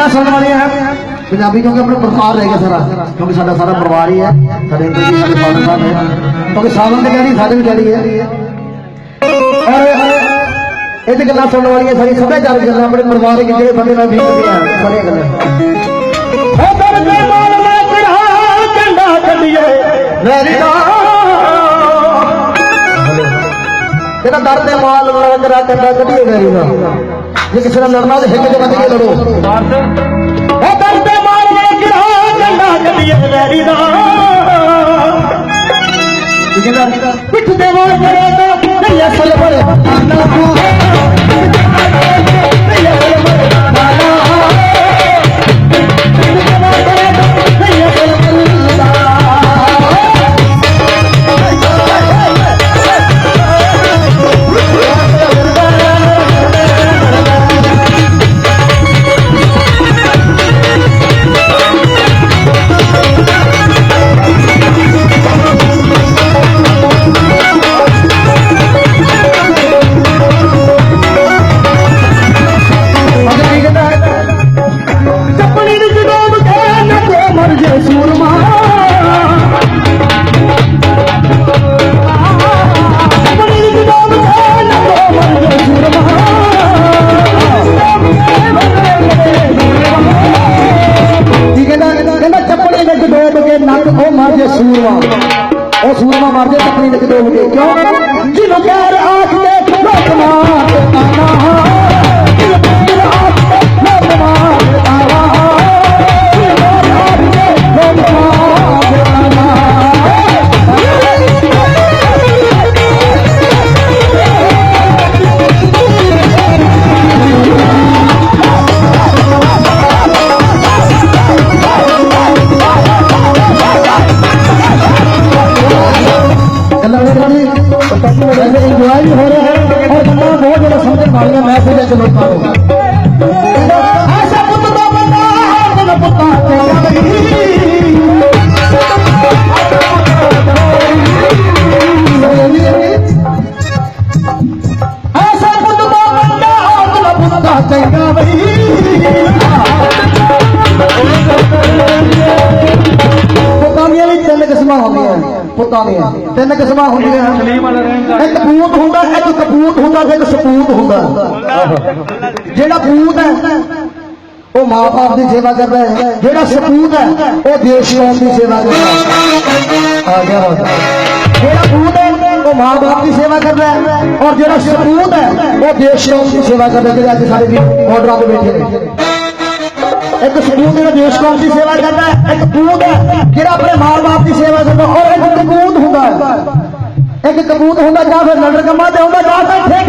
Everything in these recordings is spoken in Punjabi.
ਗੱਲਾਂ ਸੁਣਨ ਵਾਲੀਆਂ ਹੈ ਪੰਜਾਬੀ ਕਿਉਂਕਿ ਆਪਣਾ ਪਰਿਵਾਰ ਰਹਿ ਗਿਆ ਸਾਰਾ ਕਿਉਂਕਿ ਸਾਡਾ ਸਾਰਾ ਪਰਿਵਾਰ ਹੀ ਹੈ ਸਾਡੇ ਅੰਕਲ ਜੀ ਸਾਡੇ ਫਾਦਰ ਸਾਹਿਬ ਹੈ ਕਿਉਂਕਿ ਸਾਵਨ ਦੇ ਡੈਡੀ ਸਾਡੇ ਵੀ ਡੈਡੀ ਹੈ ਔਰ ਇਹ ਤੇ ਗੱਲਾਂ ਸੁਣਨ ਵਾਲੀਆਂ ਸਾਰੀ ਸੱਭਿਆਚਾਰਕ ਗੱਲਾਂ ਆਪਣੇ ਪਰਿਵਾਰਕ ਜਿਹੜੇ ਸਾਡੇ ਨਾਲ ਬੀਤਦੀਆਂ ਸਾਰੀਆਂ ਗੱਲਾਂ। ਉਹ ਦਰਦੇ ਮਾਲ ਮੈਂ ਤੇਰਾ ਝੰਡਾ ਕੱਢੀਏ। ਮੇਰੀ ਦਾ ਜਿਹੜਾ ਦਰ ਤੇ ਮਾਲ ਲੰਗਰਾ ਕੰਡਾ ਕੱਢੀਏ ਮੇਰੀ ਦਾ ਜੇ ਕਿਸੇ ਨਾਲ ਲੜਨਾ ਤੇ ਹਿੱਕ ਚ ਵੱਜ ਕੇ ਲੜੋ। ਉਹ ਦਰਦੇ ਮਾਲ ਮੈਂ ਤੇਰਾ ਝੰਡਾ ਕੱਢੀਏ ਮੇਰੀ ਦਾ। ਠੀਕ ਹੈ ਨਾ ਪਿੱਠ ਤੇ ਵਾਰ ਕਰੇ ਤਾਂ ਨਹੀਂ ਅਸਲ ਬੜੇ ਨਾ ਤੂੰ ਮਰ ਜੇ ਸੂਰਮਾ। ਉਹ ਸੂਰਮਾ ਮਰ ਜੇ ਚੱਪਣੀ ਵਿੱਚ ਡੋਬ ਕੇ। ਕਿਉਂ? ਜਿਹਨੂੰ ਪਿਆਰ ਆਖ ਕੇ ਲੋਕ ਮਾਰ ਆਣਾ ਪੁੱਤਾਂ ਦੀਆਂ। ਤਿੰਨ ਕਿਸਮਾਂ ਹੁੰਦੀਆਂ ਇੱਕ ਪੂਤ ਹੁੰਦਾ, ਇੱਕ ਕਪੂਤ ਹੁੰਦਾ ਤੇ ਇੱਕ ਸਪੂਤ ਹੁੰਦਾ। ਜਿਹੜਾ ਪੂਤ ਹੈ, ਉਹ ਮਾਂ-ਬਾਪ ਦੀ ਸੇਵਾ ਕਰਦਾ ਹੈ। ਜਿਹੜਾ ਸਪੂਤ ਹੈ, ਉਹ ਦੇਸ਼ ਕੌਮ ਦੀ ਸੇਵਾ ਕਰਦਾ ਹੈ। ਆ ਗਿਆ ਜਿਹੜਾ ਪੂਤ ਹੈ, ਉਹ ਮਾਂ-ਬਾਪ ਦੀ ਸੇਵਾ ਕਰਦਾ ਹੈ। ਔਰ ਜਿਹੜਾ ਸਪੂਤ ਹੈ, ਉਹ ਦੇਸ਼ ਕੌਮ ਦੀ ਸੇਵਾ ਕਰਦਾ ਜਿਹੜਾ ਅੱਜ ਸਾਡੇ ਵੀ ਆਰਡਰਾਂ ਤੇ ਬੈਠੇ ਨੇ। ਇੱਕ ਸਪੂਤ ਜਿਹੜਾ ਦੇਸ਼ ਕੌਮ ਦੀ ਸੇਵਾ ਕਰਦਾ ਹੈ, ਇੱਕ ਕਬੂਤ ਹੈ, ਜਿਹੜਾ ਆਪਣੇ ਮਾਂ-ਬਾਪ ਦੀ ਸੇਵਾ ਕਰਦਾ, ਔਰ ਇੱਕ ਕਬੂਤ ਹੁੰਦਾ ਹੈ। ਇੱਕ ਕਬੂਤ ਹੁੰਦਾ ਜਾਂ ਫਿਰ ਨੰਦਰ ਕੰਮਾਂ ਤੇ ਹੁੰਦਾ ਜਾਂ ਫਿਰ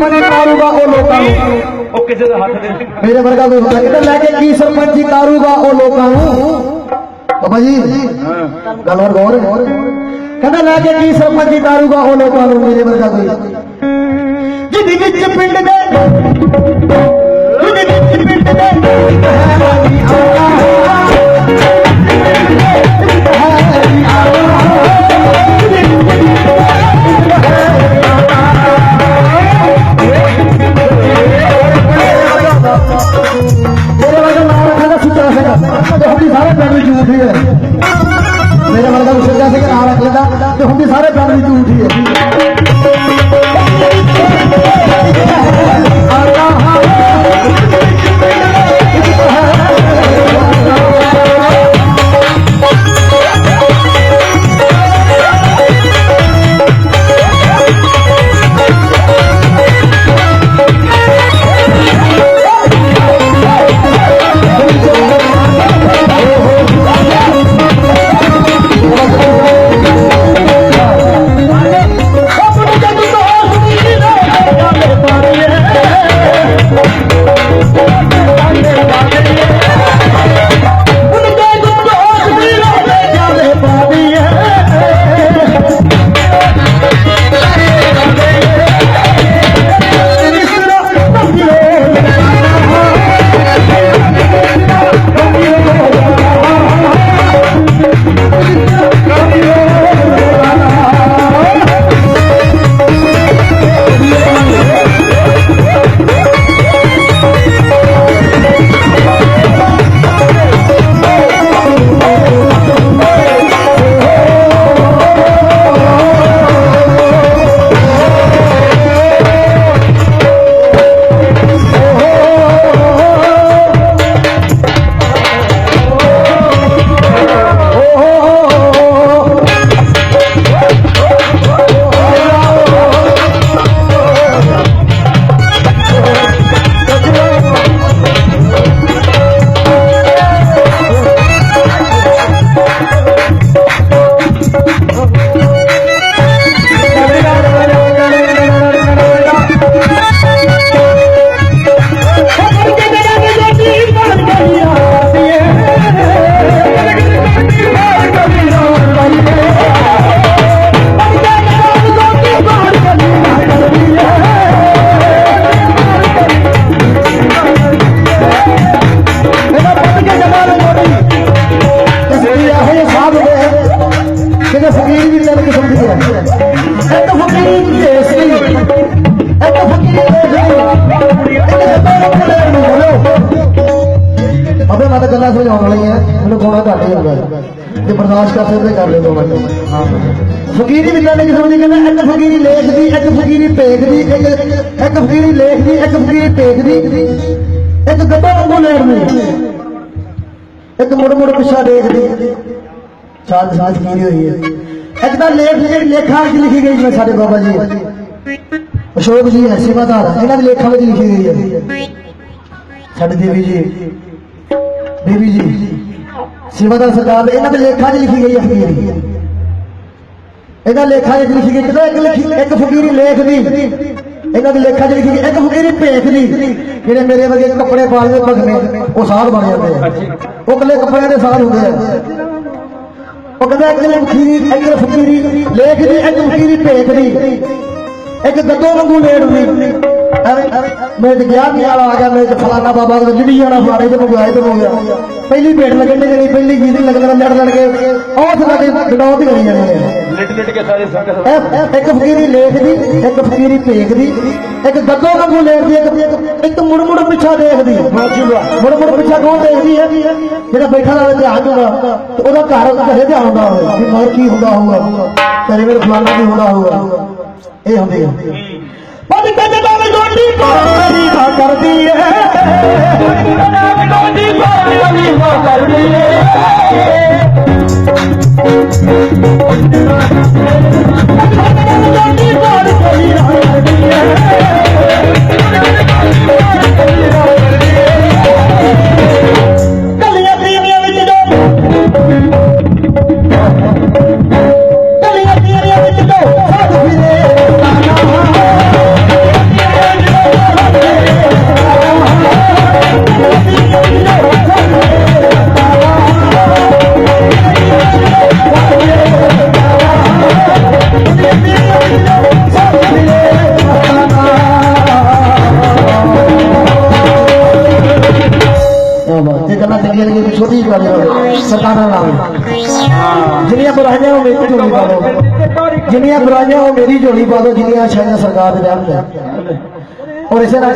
ਸਰਪੰਚ ਤਾਰੂਗਾ ਉਹ ਲੋਕਾਂ ਨੂੰ। ਉਹ ਕਿਸੇ ਦਾ ਹੱਥ ਦੇ ਮੇਰੇ ਵਰਗਾ ਕੋਈ ਹੁੰਦਾ। ਕਿਤੇ ਲੈ ਕੇ ਕੀ ਸਰਪੰਚੀ ਤਾਰੂਗਾ ਉਹ ਲੋਕਾਂ ਨੂੰ? ਬਾਬਾ ਜੀ ਗੱਲ ਹੋਰ ਗੌਰ ਕਹਿੰਦਾ ਲੈ ਕੇ ਕੀ ਸਰਪੰਚੀ ਤਾਰੂਗਾ ਉਹ ਲੋਕਾਂ ਨੂੰ ਮੇਰੇ ਵਰਗਾ ਕੋਈ। ਜਿਹਦੇ ਵਿੱਚ ਪਿੰਡ ਦੇ ਜਿਹਦੇ ਵਿੱਚ ਪਿੰਡ ਦੇ ਆਇਆ ਕੋਣਾ ਹੈ। ਜੇ ਬਰਦਾਸ਼ਤ ਕਰ ਸਕਦੇ, ਕਰ ਲੈ ਦੋ ਹਾਂ। ਫਕੀਰੀ ਵੀ ਤਿੰਨ ਕਿਸਮ ਕਹਿੰਦਾ, ਇੱਕ ਫਕੀਰੀ ਲੇਖ ਦੀ, ਇੱਕ ਫਕੀਰੀ ਪੇਖ ਦੀ, ਇੱਕ ਇੱਕ ਫਕੀਰੀ ਲੇਖ ਦੀ, ਇੱਕ ਫਕੀਰੀ ਪੇਖ ਦੀ। ਇੱਕ ਗੱਬਾ ਵਾਂਗੂ ਲੇਖ ਇੱਕ ਮੁੜ ਮੁੜ ਪਿੱਛਾ ਦੇਖਦੀ ਸਾਜ ਸਾਜ ਕੀ ਹੋਈ ਹੈ। ਇੱਕ ਤਾਂ ਲੇਖ ਜਿਹੜੀ ਲੇਖਾਂ ਵਿੱਚ ਲਿਖੀ ਗਈ ਜਿਵੇਂ ਸਾਡੇ ਬਾਬਾ ਜੀ। ਅਸ਼ੋਕ ਜੀ ਹੈ। ਸੇਵਾਦਾਰ ਇਹਨਾਂ ਦੇ ਲੇਖਾਂ ਵਿੱਚ ਲਿਖੀ ਗਈ ਹੈ। ਸਾਡੇ ਦੇਵੀ ਜੀ। ਦੇਵੀ ਜੀ। ਸੇਵਾਦਾਰ ਸਰਕਾਰ ਦੇ, ਇਹਨਾਂ ਦੇ ਲੇਖਾਂ 'ਚ ਲਿਖੀ ਗਈ ਹੈ ਫਕੀਰੀ ਇਹਨਾਂ ਲੇਖਾਂ 'ਚ ਲਿਖੀ ਗਈ, ਕਿਤੇ ਇੱਕ ਲਿਖੀ, ਇੱਕ ਫਕੀਰੀ ਲੇਖ ਦੀ। ਇਹਨਾਂ ਦੇ ਲੇਖਾਂ 'ਚ ਲਿਖੀ ਗਈ, ਇੱਕ ਫਕੀਰੀ ਭੇਖ ਦੀ, ਜਿਹੜੇ ਮੇਰੇ ਵਰਗੇ ਕੱਪੜੇ ਪਾਲਦੇ ਭਗਵੇਂ, ਉਹ ਸਾਧ ਬਣ ਜਾਂਦੇ ਆ। ਉਹ ਕੱਲੇ ਕੱਪੜਿਆਂ ਦੇ ਸਾਧ ਹੁੰਦੇ ਆ। ਉਹ ਕਹਿੰਦਾ ਇੱਕ ਫਕੀਰੀ ਇੱਕ ਫਕੀਰੀ ਲੇਖ ਦੀ, ਇੱਕ ਫਕੀਰੀ ਭੇਖ ਦੀ, ਇੱਕ ਗੱਦੋਂ ਵਾਂਗੂ ਲੇਟ ਹੁੰਦੀ ਮੈਂ ਤੇ ਗਿਆ ਵੀ ਵਾਲਾ ਆ ਗਿਆ ਮੈਂ ਤੇ ਫਲਾਣਾ ਬਾਬਾ ਦਾ ਜਿਹੜੀ ਜਾਣਾ ਫਲਾਣੇ ਤੇ ਮੰਗਾਏ ਤੇ ਹੋ ਗਿਆ ਪਹਿਲੀ ਭੇਟ ਲੱਗਣ ਦੀ ਜਿਹੜੀ ਪਹਿਲੀ ਗੀਤ ਲੱਗਣ ਲੜ ਲੜ ਕੇ ਉਹ ਸਾਡੇ ਗਡਾਉ ਤੇ ਕਰੀ ਜਾਂਦੇ ਆ ਲਿਟ ਲਿਟ ਕੇ ਸਾਰੇ ਸੰਗਤ ਇੱਕ ਫਕੀਰੀ ਲੇਖ ਦੀ ਇੱਕ ਫਕੀਰੀ ਭੇਖ ਦੀ ਇੱਕ ਗੱਦੋਂ ਵਾਂਗੂ ਲੇਖ ਦੀ ਇੱਕ ਇੱਕ ਮੁੜ ਮੁੜ ਪਿੱਛਾ ਦੇਖਦੀ। ਮੁੜ ਮੁੜ ਪਿੱਛਾ ਕੌਣ ਦੇਖਦੀ ਹੈ? ਜਿਹੜਾ ਬੈਠਾ ਹੋਵੇ ਧਿਆਨ ਹੁੰਦਾ ਤੇ ਉਹਦਾ ਘਰ ਘਰੇ ਧਿਆਨ ਹੁੰਦਾ ਹੋਵੇ ਕਿ ਮਰ ਕੀ ਹੁੰਦਾ ਹੋਊਗਾ? ਘਰੇ ਮੇਰੇ ਫਲਾਣਾ ਕੀ ਹੁੰਦਾ ਹੋਊਗਾ। ਇਹ ਹੁੰਦੀ ਹੈ। ਪਰ ਕਹਿੰਦੇ ਤਾਂ ਗੋਡੀ ਪਾਣੀ ਨਾ ਕਰਦੀ ਹੈ ਗੋਦੀ ਪਾਣੀ ਹੋ ਕਰਦੀ ਗੋਡੀ ਪਾਣੀ ਨਾ ਕਰਦੀ ਹੈ ਜਿੰਨੀਆਂ ਬੁਰਾਈਆਂ ਉਹ ਮੇਰੀ ਝੋਲੀ ਪਾ ਦਿਓ, ਜਿੰਨੀਆਂ ਅੱਛਾਈਆਂ ਸਰਕਾਰ ਦੇ ਰਹਿਣ ਔਰ ਇਸੇ ਨਾਲ